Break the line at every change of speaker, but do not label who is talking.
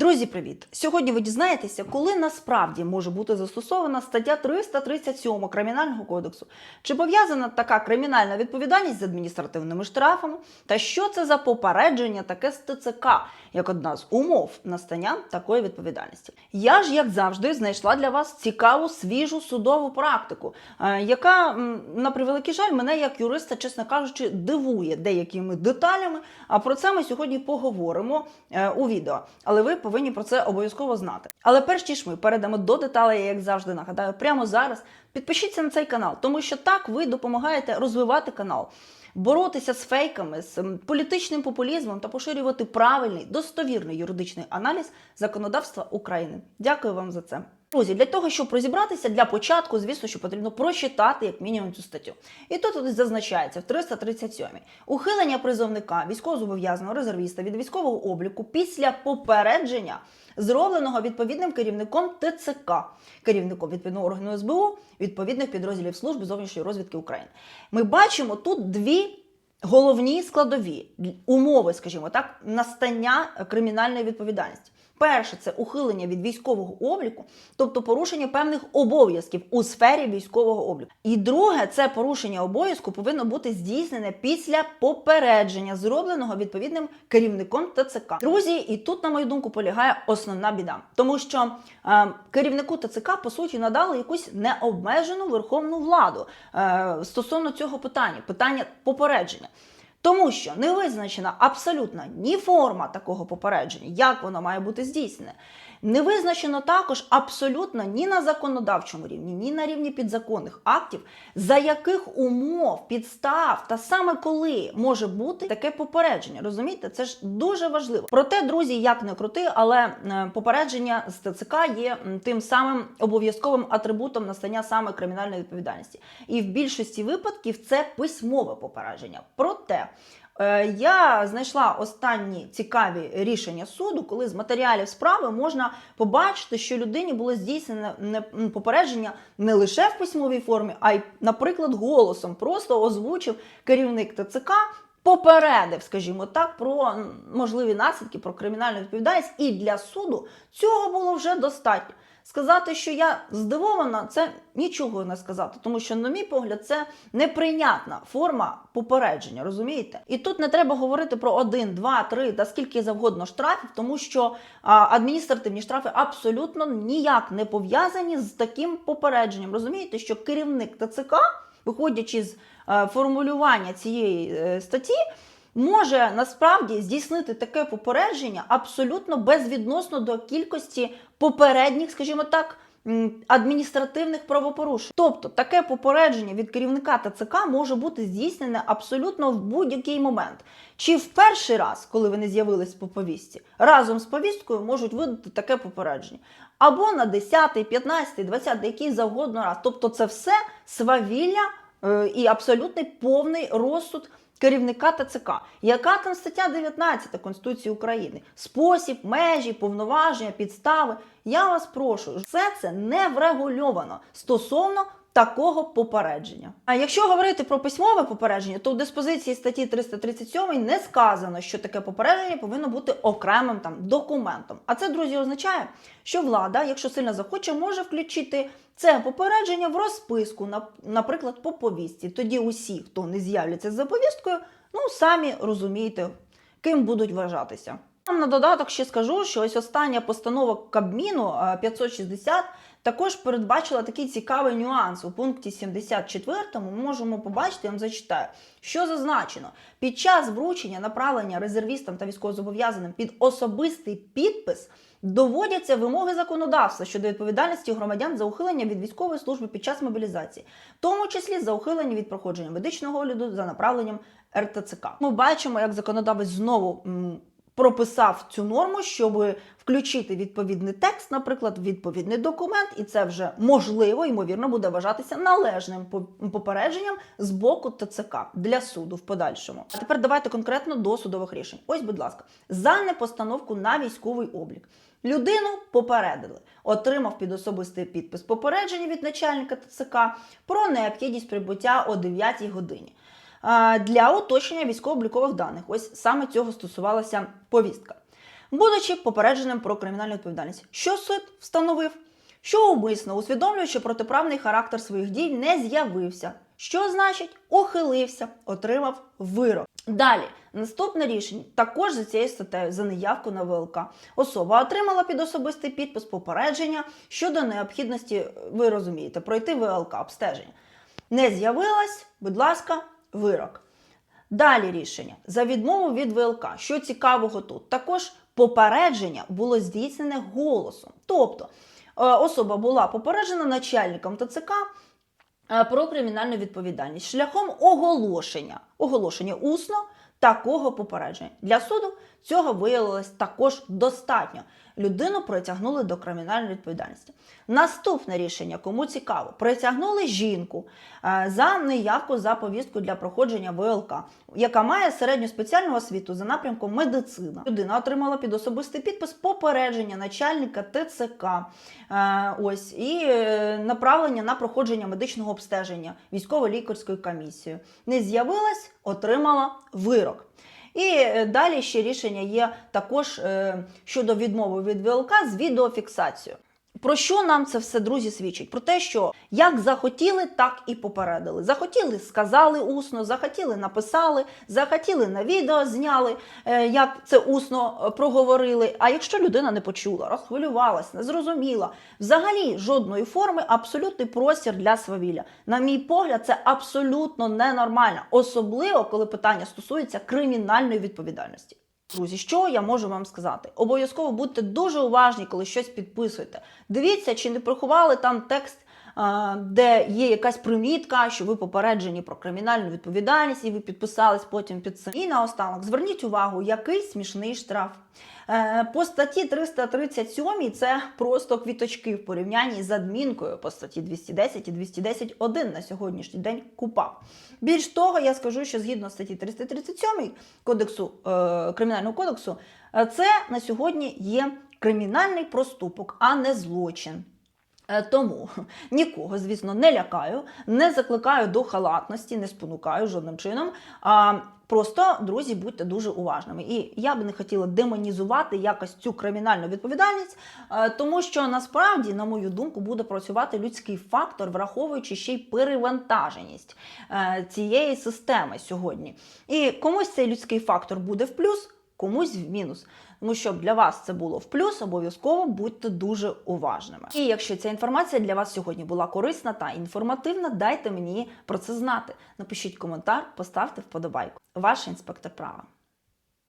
Друзі, привіт! Сьогодні ви дізнаєтеся, коли насправді може бути застосована стаття 337 Кримінального кодексу. Чи пов'язана така кримінальна відповідальність з адміністративними штрафами? Та що це за попередження таке з ТЦК, як одна з умов настання такої відповідальності? Я ж, як завжди, знайшла для вас цікаву свіжу судову практику, е, яка, на превеликий жаль, мене як юриста, чесно кажучи, дивує деякими деталями. А про це ми сьогодні поговоримо е, у відео. Але ви повинні про це обов'язково знати. Але перш ніж ми перейдемо до деталей, я, як завжди нагадаю, прямо зараз підпишіться на цей канал, тому що так ви допомагаєте розвивати канал. Боротися з фейками, з політичним популізмом та поширювати правильний, достовірний юридичний аналіз законодавства України. Дякую вам за це. Друзі, для того, щоб розібратися, для початку, звісно, що потрібно прочитати як мінімум цю статтю. І тут зазначається в 337 ухилення призовника військовозобов'язаного резервіста від військового обліку після попередження, зробленого відповідним керівником ТЦК, керівником відповідного органу СБУ, відповідних підрозділів служби зовнішньої розвідки України. Ми бачимо тут дві головні складові умови, скажімо так, настання кримінальної відповідальності. Перше це ухилення від військового обліку, тобто порушення певних обов'язків у сфері військового обліку. І друге, це порушення обов'язку повинно бути здійснене після попередження, зробленого відповідним керівником ТЦК. Друзі, і тут, на мою думку, полягає основна біда, тому що е, керівнику ТЦК по суті надали якусь необмежену верховну владу е, стосовно цього питання, питання попередження. Тому що не визначена абсолютно ні форма такого попередження, як воно має бути здійснене. Не визначено також абсолютно ні на законодавчому рівні, ні на рівні підзаконних актів, за яких умов, підстав та саме коли може бути таке попередження. Розумієте, це ж дуже важливо. Проте, друзі, як не крути, але е, попередження з ТЦК є тим самим обов'язковим атрибутом настання саме кримінальної відповідальності. І в більшості випадків це письмове попередження. Проте Я знайшла останні цікаві рішення суду, коли з матеріалів справи можна побачити, що людині було здійснене не- попередження не лише в письмовій формі, а й, наприклад, голосом. Просто озвучив керівник ТЦК. Попередив, скажімо так, про можливі наслідки, про кримінальну відповідальність, і для суду цього було вже достатньо. Сказати, що я здивована, це нічого не сказати, тому що, на мій погляд, це неприйнятна форма попередження, розумієте? І тут не треба говорити про один, два, три та скільки завгодно штрафів, тому що а, адміністративні штрафи абсолютно ніяк не пов'язані з таким попередженням. Розумієте, що керівник ТЦК, виходячи з формулювання цієї е, статті, може насправді здійснити таке попередження абсолютно безвідносно до кількості попередніх, скажімо так. Адміністративних правопорушень, тобто таке попередження від керівника ТЦК може бути здійснене абсолютно в будь-який момент. Чи в перший раз, коли вони з'явились по повістці, разом з повісткою можуть видати таке попередження, або на 10, 15, 20, який завгодно раз. Тобто, це все свавілля е, і абсолютний повний розсуд керівника ТЦК. Яка там стаття 19 Конституції України? Спосіб, межі, повноваження, підстави. Я вас прошу, все це не врегульовано стосовно такого попередження. А якщо говорити про письмове попередження, то в диспозиції статті 337 не сказано, що таке попередження повинно бути окремим там документом. А це, друзі, означає, що влада, якщо сильно захоче, може включити це попередження в розписку, наприклад, по повістці. Тоді усі, хто не з'являться за повісткою, ну самі розумієте, ким будуть вважатися. На додаток ще скажу, що ось остання постанова Кабміну е, 560 також передбачила такий цікавий нюанс. У пункті 74 ми можемо побачити, я вам зачитаю, що зазначено. Під час вручення направлення резервістам та військовозобов'язаним під особистий підпис доводяться вимоги законодавства щодо відповідальності громадян за ухилення від військової служби під час мобілізації, в тому числі за ухилення від проходження медичного огляду за направленням РТЦК. Ми бачимо, як законодавець знову. Прописав цю норму, щоб включити відповідний текст, наприклад, відповідний документ, і це вже можливо, ймовірно, буде вважатися належним по- попередженням з боку ТЦК для суду в подальшому. А тепер давайте конкретно до судових рішень. Ось, будь ласка, за непостановку на військовий облік. Людину попередили, отримав під особистий підпис попередження від начальника ТЦК про необхідність прибуття о 9 годині. Для уточнення військово-облікових даних. Ось саме цього стосувалася повістка. будучи попередженим про кримінальну відповідальність. Що суд встановив? Що умисно, усвідомлюючи протиправний характер своїх дій, не з'явився. Що значить ухилився, отримав вирок. Далі, наступне рішення також за цією статтею за неявку на ВЛК. Особа отримала під особистий підпис попередження щодо необхідності, ви розумієте, пройти ВЛК обстеження. Не з'явилась, будь ласка, вирок. Далі рішення за відмову від ВЛК. Що цікавого тут? Також попередження було здійснене голосом. Тобто е, особа була попереджена начальником ТЦК е, про кримінальну відповідальність шляхом оголошення, оголошення усно такого попередження. Для суду цього виявилось також достатньо. Людину притягнули до кримінальної відповідальності. Наступне рішення, кому цікаво, притягнули жінку е, за неявку за повістку для проходження ВЛК, яка має середню спеціальну освіту за напрямком медицина. Людина отримала під особистий підпис попередження начальника ТЦК. Е, Ось і е, направлення на проходження медичного обстеження військово-лікарською комісією. Не з'явилась, отримала вирок. І е, далі ще рішення є також е, щодо відмови від ВЛК з відеофіксацією. Про що нам це все, друзі, свідчить? Про те, що як захотіли, так і попередили. Захотіли, сказали усно, захотіли, написали, захотіли на відео зняли, е, як це усно е, проговорили. А якщо людина не почула, розхвилювалась, не зрозуміла, взагалі жодної форми абсолютний простір для свавілля. На мій погляд, це абсолютно ненормально, особливо коли питання стосується кримінальної відповідальності. Друзі, що я можу вам сказати? Обов'язково будьте дуже уважні, коли щось підписуєте. Дивіться, чи не приховали там текст, де є якась примітка, що ви попереджені про кримінальну відповідальність, і ви підписались потім під цим. І наостанок зверніть увагу, який смішний штраф. Е, По статті 337 це просто квіточки в порівнянні з адмінкою по статті 210 і 210.1 на сьогоднішній день КУПАП. Більш того, я скажу, що згідно статті 337 кодексу е, кримінального кодексу, е, це на сьогодні є кримінальний проступок, а не злочин. Е, Тому нікого, звісно, не лякаю, не закликаю до халатності, не спонукаю жодним чином. А просто, друзі, будьте дуже уважними. І я би не хотіла демонізувати якось цю кримінальну відповідальність, е, тому що насправді, на мою думку, буде працювати людський фактор, враховуючи ще й перевантаженість е, цієї системи сьогодні. І комусь цей людський фактор буде в плюс. Комусь в мінус, тому щоб для вас це було в плюс, обов'язково будьте дуже уважними. І якщо ця інформація для вас сьогодні була корисна та інформативна, дайте мені про це знати. Напишіть коментар, поставте вподобайку. Ваш інспектор права.